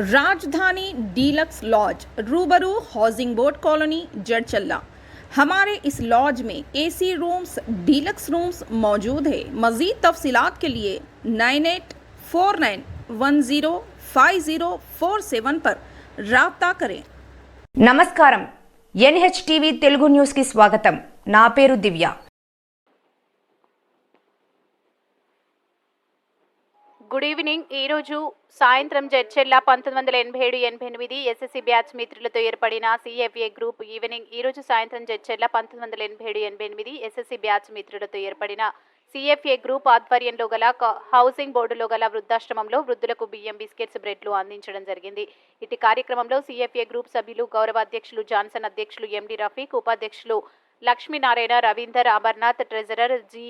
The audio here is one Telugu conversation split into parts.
राजधानी डीलक्स लॉज रूबरू हाउसिंग बोर्ड कॉलोनी जड़चल्ला हमारे इस लॉज में एसी रूम्स डीलक्स रूम्स मौजूद है मज़ीद तफसीलात के लिए nine eight four nine one zero five zero four seven पर रबता करें నమస్కారం ఎన్హెచ్ టీవీ తెలుగు న్యూస్కి స్వాగతం నా పేరు దివ్య గుడ్ ఈవినింగ్ ఈరోజు సాయంత్రం జడ్చెల్ల పంతొమ్మిది వందల ఎనభై ఏడు ఎనభై ఎనిమిది ఎస్ఎస్సి బ్యాచ్ మిత్రులతో ఏర్పడిన సిఎఫ్ఏ గ్రూప్ ఈవినింగ్ ఈరోజు సాయంత్రం జడ్చెల్ల పంతొమ్మిది వందల ఎనభై ఏడు ఎనభై ఎనిమిది ఎస్ఎస్సి బ్యాచ్ మిత్రులతో ఏర్పడిన సిఎఫ్ఏ గ్రూప్ ఆధ్వర్యంలో గల హౌసింగ్ బోర్డులో గల వృద్ధాశ్రమంలో వృద్ధులకు బియ్యం బిస్కెట్స్ బ్రెడ్లు అందించడం జరిగింది. ఇటు కార్యక్రమంలో సిఎఫ్ఏ గ్రూప్ సభ్యులు గౌరవ అధ్యక్షులు జాన్సన్ అధ్యక్షులు ఎండి రఫీక్ ఉపాధ్యక్షులు Lakshminarayana Ravinder Amarnath treasurer G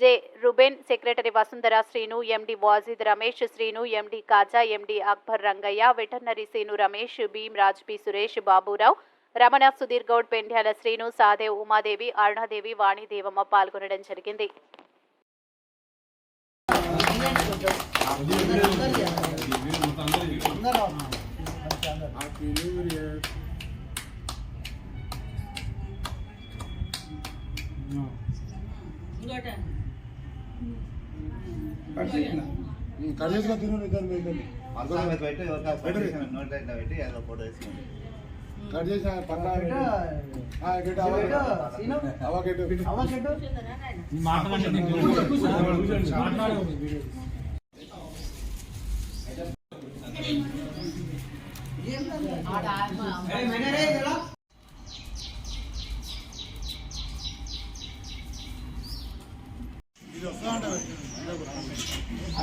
J. Ruben secretary Vasundhara Srinu MD Wajid Ramesh Srinu MD Khaja MD Akbar Rangaiah veterinary Srinu Ramesh Bheem రాజ్పి Suresh Baburao Ramana Sudheer Goud Pendyala Srinu Sadev Umadevi Arunadevi Vanidevamma పాల్గొనడం జరిగింది. కనీసం తిను ఇద్దరు మిగిలింది అందరూ మీద పెట్టి ఫోటో వేసి నోట్ లైట్లో పెట్టి ఏదో ఫోటో వేసుకోండి కట్ పక్కన పెట్టి.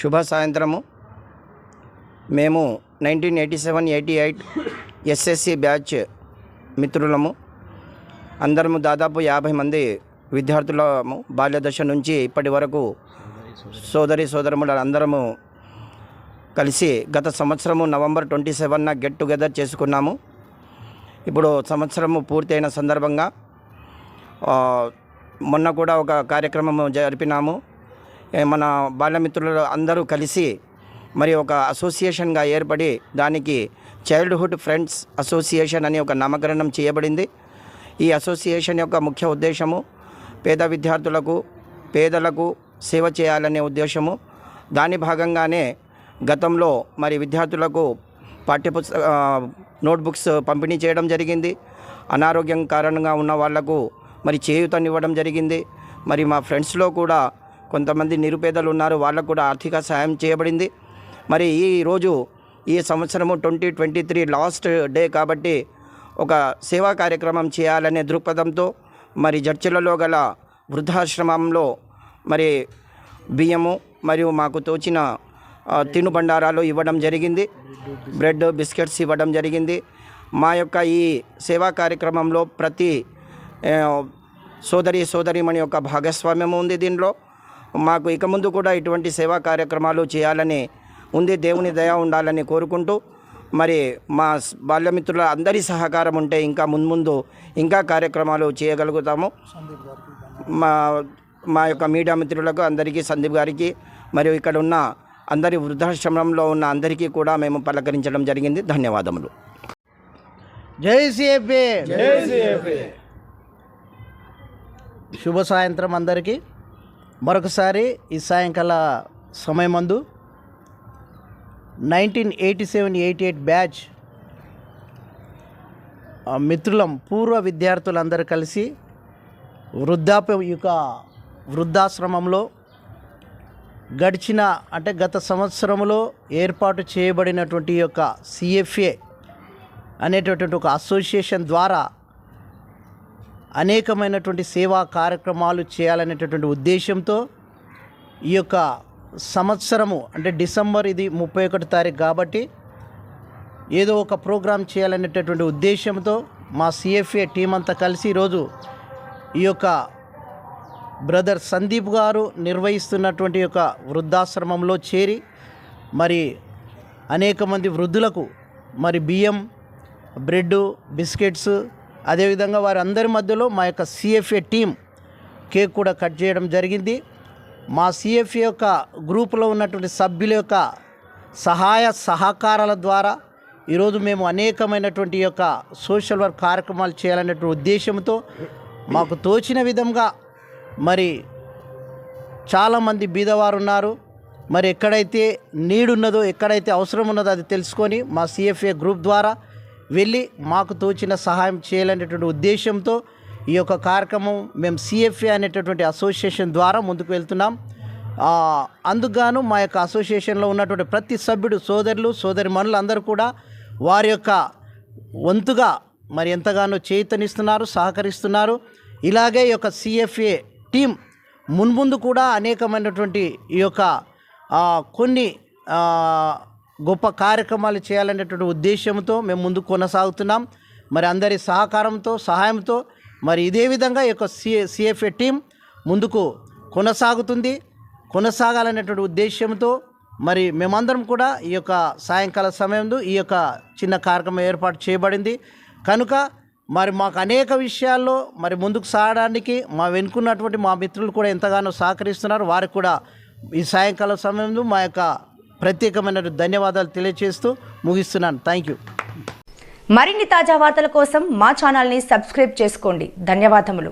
శుభ సాయంత్రము. మేము nineteen eighty seven eighty eight SSC batch మిత్రులము. అందరము దాదాపు యాభై మంది విద్యార్థులము. బాల్యదశ నుంచి ఇప్పటి వరకు సోదరి సోదరములు అందరము కలిసి గత సంవత్సరము నవంబర్ ట్వంటీ సెవెన్న గెట్ టుగెదర్ చేసుకున్నాము. ఇప్పుడు సంవత్సరము పూర్తయిన సందర్భంగా మొన్న కూడా ఒక కార్యక్రమం జరిపినాము. మన బాల్యమిత్రులు అందరూ కలిసి మరి ఒక అసోసియేషన్గా ఏర్పడి దానికి చైల్డ్హుడ్ ఫ్రెండ్స్ అసోసియేషన్ అని ఒక నామకరణం చేయబడింది. ఈ అసోసియేషన్ యొక్క ముఖ్య ఉద్దేశము పేద విద్యార్థులకు పేదలకు సేవ చేయాలనే ఉద్దేశము. దాని భాగంగానే గతంలో మరి విద్యార్థులకు పాఠ్యపుస్త నోట్బుక్స్ పంపిణీ చేయడం జరిగింది. అనారోగ్యం కారణంగా ఉన్న వాళ్ళకు మరి చేయూతనివ్వడం జరిగింది. మరి మా ఫ్రెండ్స్లో కూడా కొంతమంది నిరుపేదలు ఉన్నారు. వాళ్ళకు కూడా ఆర్థిక సహాయం చేయబడింది. మరి ఈ రోజు ఈ సంవత్సరము twenty twenty three last day కాబట్టి ఒక సేవా కార్యక్రమం చేయాలనే దృక్పథంతో మరి జడ్చలలో గల వృద్ధాశ్రమంలో మరి బియ్యము మరియు మాకు తోచిన తినుబండారాలు ఇవ్వడం జరిగింది. బ్రెడ్ బిస్కెట్స్ ఇవ్వడం జరిగింది. మా యొక్క ఈ సేవా కార్యక్రమంలో ప్రతి సోదరి సోదరిమణి యొక్క భాగస్వామ్యం ఉంది దీనిలో. మాకు ఇక ముందు కూడా ఇటువంటి సేవా కార్యక్రమాలు చేయాలని ఉంది. దేవుని దయ ఉండాలని కోరుకుంటూ మరి మా బాల్యమిత్రుల అందరి సహకారం ఉంటే ఇంకా మున్ముందు ఇంకా కార్యక్రమాలు చేయగలుగుతాము. మా మా యొక్క మీడియా మిత్రులకు అందరికీ సందీప్ గారికి మరియు ఇక్కడ ఉన్న అందరి వృద్ధాశ్రమంలో ఉన్న అందరికీ కూడా మేము పలకరించడం జరిగింది. ధన్యవాదములు. జై సిఎఫ్ఏ శుభ సాయంత్రం అందరికీ. మరొకసారి ఈ సాయంకాల సమయమందు nineteen eighty seven eighty eight batch మిత్రులం పూర్వ విద్యార్థులందరూ కలిసి వృద్ధాప్య యొక్క వృద్ధాశ్రమంలో గడిచిన అంటే గత సంవత్సరంలో ఏర్పాటు చేయబడినటువంటి యొక్క సిఎఫ్ఏ అనేటటువంటి ఒక అసోసియేషన్ ద్వారా అనేకమైనటువంటి సేవా కార్యక్రమాలు చేయాలనేటటువంటి ఉద్దేశంతో ఈ యొక్క సంవత్సరము అంటే డిసెంబర్ ఇది ముప్పై ఒకటి తారీఖు కాబట్టి ఏదో ఒక ప్రోగ్రాం చేయాలనేటటువంటి ఉద్దేశంతో మా సిఎఫ్ఏ టీం అంతా కలిసి ఈరోజు ఈ యొక్క బ్రదర్ సందీప్ గారు నిర్వహిస్తున్నటువంటి యొక్క వృద్ధాశ్రమంలో చేరి మరి అనేక మంది వృద్ధులకు మరి బియ్యం బ్రెడ్ బిస్కెట్స్ అదేవిధంగా వారి అందరి మధ్యలో మా యొక్క సిఎఫ్ఏ టీం కేక్ కూడా కట్ చేయడం జరిగింది. మా సిఎఫ్ఏ యొక్క గ్రూపులో ఉన్నటువంటి సభ్యుల యొక్క సహాయ సహకారాల ద్వారా ఈరోజు మేము అనేకమైనటువంటి యొక్క సోషల్ వర్క్ కార్యక్రమాలు చేయాలనేటువంటి ఉద్దేశంతో మాకు తోచిన విధంగా మరి చాలామంది బీదవారు ఉన్నారు. మరి ఎక్కడైతే నీడున్నదో ఎక్కడైతే అవసరం ఉన్నదో అది తెలుసుకొని మా సిఎఫ్ఏ గ్రూప్ ద్వారా వెళ్ళి మాకు తోచిన సహాయం చేయాలనేటువంటి ఉద్దేశంతో ఈ యొక్క కార్యక్రమం మేము సిఎఫ్ఏ అనేటటువంటి అసోసియేషన్ ద్వారా ముందుకు వెళ్తున్నాం. అందుకుగాను మా యొక్క అసోసియేషన్లో ఉన్నటువంటి ప్రతి సభ్యుడు సోదరులు సోదరి అందరూ కూడా వారి యొక్క వంతుగా మరి ఎంతగానో చేతనిస్తున్నారు సహకరిస్తున్నారు. ఇలాగే ఈ యొక్క సిఎఫ్ఏ టీం మున్ముందు కూడా అనేకమైనటువంటి ఈ యొక్క కొన్ని గొప్ప కార్యక్రమాలు చేయాలనేటువంటి ఉద్దేశంతో మేము ముందు కొనసాగుతున్నాం. మరి అందరి సహకారంతో సహాయంతో మరి ఇదే విధంగా ఈ యొక్క సి సిఎఫ్ఏ టీం ముందుకు కొనసాగుతుంది. కొనసాగాలనేటువంటి ఉద్దేశంతో మరి మేమందరం కూడా ఈ యొక్క సాయంకాల సమయంలో ఈ యొక్క చిన్న కార్యక్రమం ఏర్పాటు చేయబడింది. కనుక మరి మాకు అనేక విషయాల్లో మరి ముందుకు సాగడానికి మా వెనుకున్నటువంటి మా మిత్రులు కూడా ఎంతగానో సహకరిస్తున్నారు. వారికి కూడా ఈ సాయంకాల సమయంలో మా యొక్క ప్రత్యేకమైన ధన్యవాదాలు తెలియజేస్తూ ముగిస్తున్నాను. థ్యాంక్ యూ మరిన్ని తాజా వార్తల కోసం మా ఛానల్ని సబ్స్క్రైబ్ చేసుకోండి. ధన్యవాదములు.